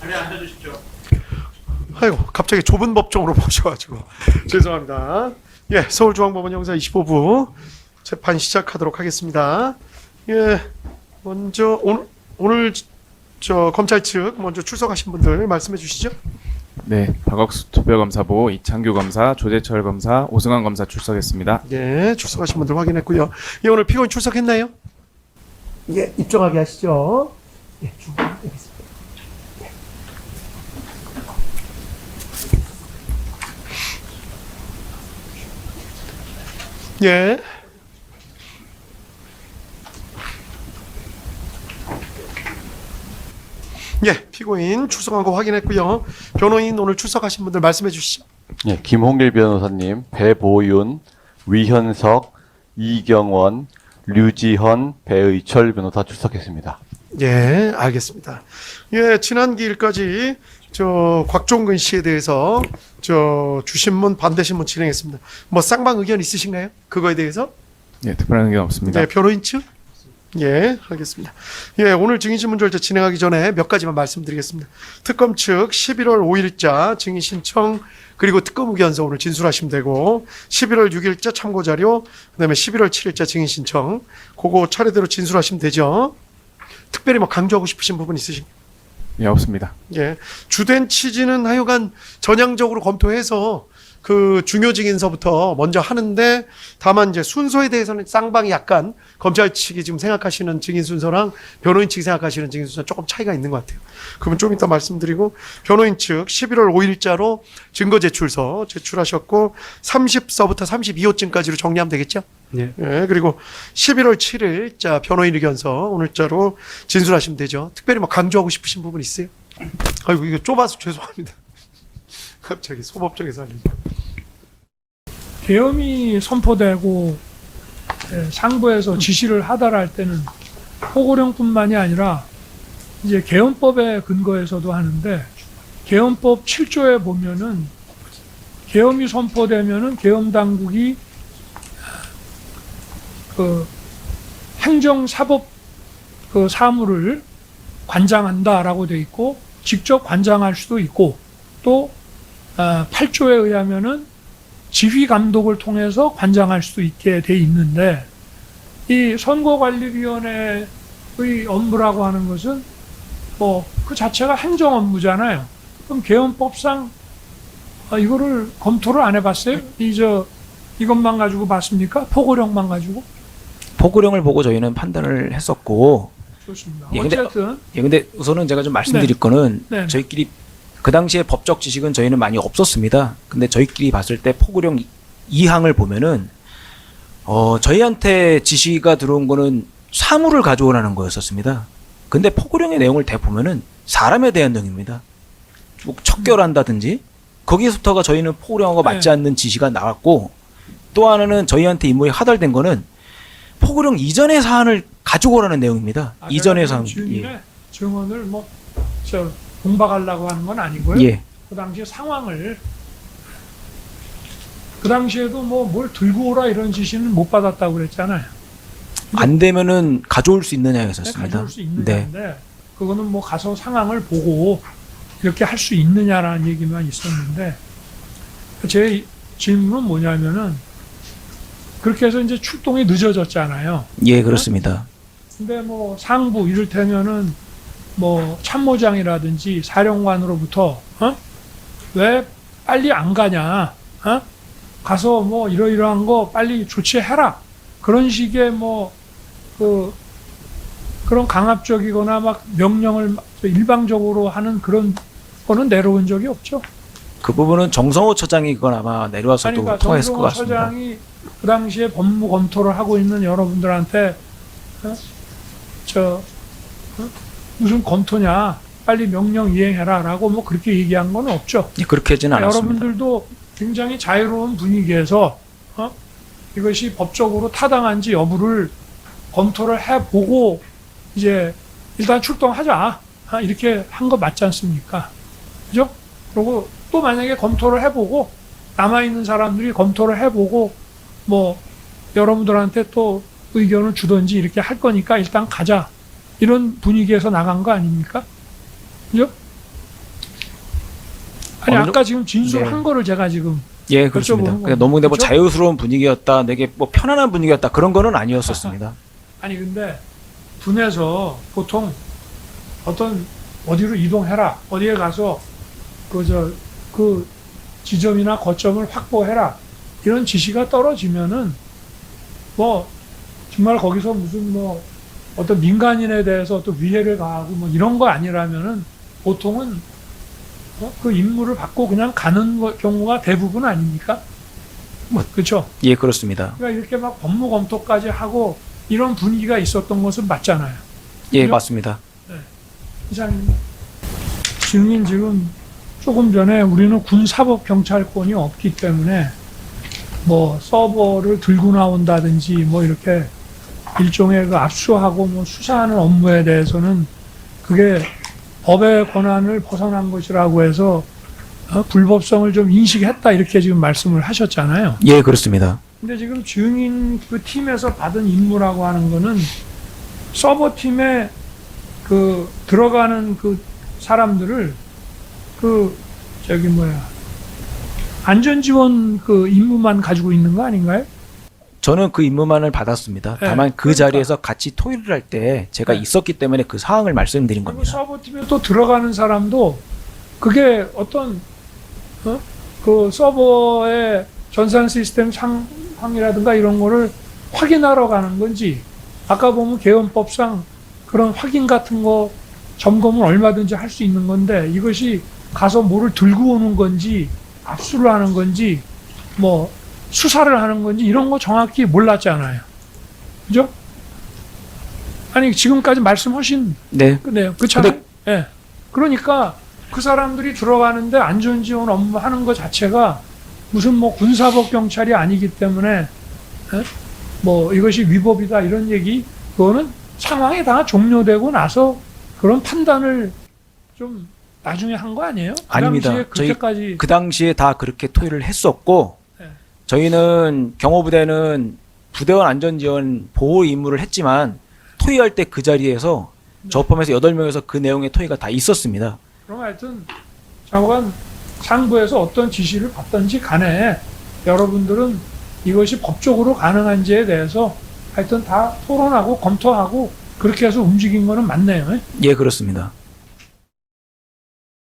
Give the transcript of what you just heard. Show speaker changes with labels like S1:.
S1: 자리에 앉아주십시오.
S2: 아이고 갑자기 좁은 법정으로 모셔가지고 죄송합니다. 예, 서울중앙법원 형사 25부 재판 시작하도록 하겠습니다. 예, 먼저 오늘 오늘 저 검찰 측 먼저 출석하신 분들 말씀해 주시죠.
S3: 네, 박학수 특별검사부 이창규 검사, 조재철 검사, 오승환 검사 출석했습니다.
S2: 예, 출석하신 분들 확인했고요. 예, 오늘 피고인 출석했나요? 예, 입정하게 하시죠. 예, 준비되겠습니다. 예. 예, 피고인 출석한 거 확인했고요. 변호인 오늘 출석하신 분들 말씀해 주시죠.
S4: 예, 김홍길 변호사님, 배보윤, 위현석, 이경원, 류지헌, 배의철 변호사 출석했습니다.
S2: 예, 알겠습니다. 예, 지난 기일까지 저 곽종근 씨에 대해서 저 주신문 반대 신문 진행했습니다. 뭐 쌍방 의견 있으신가요? 그거에 대해서?
S3: 네, 특별한 의견 없습니다.
S2: 네, 변호인 측? 예, 알겠습니다. 예, 오늘 증인신문 절차 진행하기 전에 몇 가지만 말씀드리겠습니다. 특검 측 11월 5일자 증인 신청 그리고 특검 의견서 오늘 진술하시면 되고 11월 6일자 참고 자료 그다음에 11월 7일자 증인 신청 그거 차례대로 진술하시면 되죠. 특별히 뭐 강조하고 싶으신 부분 있으신가요?
S3: 예, 없습니다.
S2: 예. 주된 취지는 하여간 전향적으로 검토해서 그 중요 증인서부터 먼저 하는데 다만 이제 순서에 대해서는 쌍방이 약간 검찰 측이 지금 생각하시는 증인 순서랑 변호인 측이 생각하시는 증인 순서 조금 차이가 있는 것 같아요. 그러면 좀 이따 말씀드리고 변호인 측 11월 5일자로 증거 제출서 제출하셨고 30서부터 32호쯤까지로 정리하면 되겠죠?
S1: 예.
S2: 예, 그리고 11월 7일 자 변호인 의견서 오늘자로 진술하시면 되죠. 특별히 뭐 강조하고 싶으신 부분 있어요? 아이고 이거 좁아서 죄송합니다. 갑자기 소법정에서 하는.
S5: 계엄이 선포되고 예, 상부에서 지시를 하달할 때는 포고령뿐만이 아니라 이제 계엄법에 근거해서도 하는데 계엄법 7조에 보면은 계엄이 선포되면은 계엄 당국이 그 행정 사법 그 사무를 관장한다라고 돼 있고 직접 관장할 수도 있고 또 아, 8조에 의하면은 지휘 감독을 통해서 관장할 수 있게 돼 있는데 이 선거관리위원회의 업무라고 하는 것은 뭐 그 자체가 행정 업무잖아요. 그럼 개헌법상 아, 이거를 검토를 안 해봤어요? 이저 이것만 가지고 봤습니까? 포고령만 가지고
S6: 포고령을 보고 저희는 판단을 했었고
S5: 좋습니다.
S6: 예, 근데-
S5: 어쨌든
S6: 예, 근데 우선은 제가 좀 말씀드릴 거는
S5: 네.
S6: 저희끼리 그 당시에 법적 지식은 저희는 많이 없었습니다. 근데 저희끼리 봤을 때 포고령 2항을 보면은 어 저희한테 지시가 들어온 거는 사물을 가져오라는 거였었습니다. 근데 포고령의 내용을 대 보면은 사람에 대한 내용입니다. 뭐 척결한다든지 거기서부터가 저희는 포고령하고 맞지
S5: 네.
S6: 않는 지시가 나왔고 또 하나는 저희한테 임무에 하달된 거는 포고령 이전의 사안을 가지고 오라는 내용입니다.
S5: 아,
S6: 이전의 사안.
S5: 주인의 증언을 뭐 저 공박하려고 하는 건 아니고요.
S6: 예. 예.
S5: 그 당시 상황을 그 당시에도 뭐 뭘 들고 오라 이런 지시는 못 받았다고 그랬잖아요.
S6: 안 되면은 가져올 수
S5: 네,
S6: 있느냐였었습니다.
S5: 가져올 수
S6: 네.
S5: 있느냐인데 그거는 뭐 가서 상황을 보고 이렇게 할 수 있느냐라는 얘기만 있었는데 제 질문은 뭐냐면은 그렇게 해서 이제 출동이 늦어졌잖아요.
S6: 예, 그렇습니다.
S5: 근데 뭐 상부 이를테면은 뭐 참모장이라든지 사령관으로부터 어? 왜 빨리 안 가냐? 어? 가서 뭐 이러이러한 거 빨리 조치해라. 그런 식의 뭐 그 그런 강압적이거나 막 명령을 막 일방적으로 하는 그런 거는 내려온 적이 없죠.
S6: 그 부분은 정성호 처장이 그건 아마 내려와서도
S5: 그러니까
S6: 통했을 것
S5: 정성호
S6: 같습니다.
S5: 처장이 그 당시에 법무 검토를 하고 있는 여러분들한테 어? 저 어? 무슨 검토냐 빨리 명령 이행해라라고 뭐 그렇게 얘기한 건 없죠.
S6: 예, 그렇게 하지는 않았습니다.
S5: 여러분들도 굉장히 자유로운 분위기에서 어? 이것이 법적으로 타당한지 여부를 검토를 해보고 이제 일단 출동하자 아, 이렇게 한 거 맞지 않습니까? 그죠? 그리고 또 만약에 검토를 해보고 남아 있는 사람들이 검토를 해보고 뭐 여러분들한테 또 의견을 주든지 이렇게 할 거니까 일단 가자 이런 분위기에서 나간 거 아닙니까? 그죠? 아니
S6: 어느
S5: 아까 지금 진술한
S6: 네.
S5: 거를 제가 지금
S6: 예, 그렇습니다. 그러니까 너무 근데 뭐
S5: 그렇죠?
S6: 자유스러운 분위기였다, 되게 뭐 편안한 분위기였다 그런 거는 아니었었습니다.
S5: 아니 근데 분에서 보통 어떤 어디로 이동해라 어디에 가서 그저그 지점이나 거점을 확보해라 이런 지시가 떨어지면은 뭐 정말 거기서 무슨 뭐 어떤 민간인에 대해서 어떤 위해를 가하고 뭐 이런 거 아니라면은 보통은 어? 그 임무를 받고 그냥 가는 거- 경우가 대부분 아닙니까? 뭐 그렇죠.
S6: 예, 그렇습니다.
S5: 그러니까 이렇게 막 법무 검토까지 하고 이런 분위기가 있었던 것은 맞잖아요.
S6: 예,
S5: 그죠?
S6: 맞습니다.
S5: 이사님 증인 지금 조금 전에 우리는 군 사법 경찰권이 없기 때문에 뭐 서버를 들고 나온다든지 뭐 이렇게 일종의 그 압수하고 뭐 수사하는 업무에 대해서는 그게 법의 권한을 벗어난 것이라고 해서 어, 불법성을 좀 인식했다 이렇게 지금 말씀을 하셨잖아요.
S6: 예, 그렇습니다.
S5: 근데 지금 증인 그 팀에서 받은 임무라고 하는 거는 서버 팀에 그 들어가는 그 사람들을 그 저기 뭐야 안전 지원 그 임무만 가지고 있는 거 아닌가요?
S6: 저는 그 임무만을 받았습니다.
S5: 네,
S6: 다만 그
S5: 그러니까.
S6: 자리에서 같이 토의를 할 때 제가
S5: 네.
S6: 있었기 때문에 그 상황을 말씀드린
S5: 그리고
S6: 겁니다.
S5: 서버 팀에 또 들어가는 사람도 그게 어떤 어? 그 서버의 전산 시스템 상황이라든가 이런 거를 확인하러 가는 건지 아까 보면 개헌법상 그런 확인 같은 거 점검은 얼마든지 할 수 있는 건데 이것이 가서 뭐를 들고 오는 건지 압수를 하는 건지 뭐 수사를 하는 건지 이런 거 정확히 몰랐잖아요. 그죠? 아니 지금까지 말씀하신
S6: 네,
S5: 그네요. 그렇잖아요. 예. 그러니까 그 사람들이 들어가는데 안전 지원 업무 하는 것 자체가 무슨 뭐 군사법 경찰이 아니기 때문에 예? 뭐 이것이 위법이다 이런 얘기 그거는 상황이 다 종료되고 나서 그런 판단을 좀 나중에 한 거 아니에요? 그
S6: 아닙니다.
S5: 당시에
S6: 저희 그 당시에 다 그렇게 토의를 했었고
S5: 네.
S6: 저희는 경호부대는 부대원 안전지원 보호 임무를 했지만 토의할 때 그 자리에서 저 포함해서 8명에서 그 내용의 토의가 다 있었습니다.
S5: 그럼 하여튼 장관 상부에서 어떤 지시를 받든지 간에 여러분들은 이것이 법적으로 가능한지에 대해서 하여튼 다 토론하고 검토하고 그렇게 해서 움직인 거는 맞네요.
S6: 예, 그렇습니다.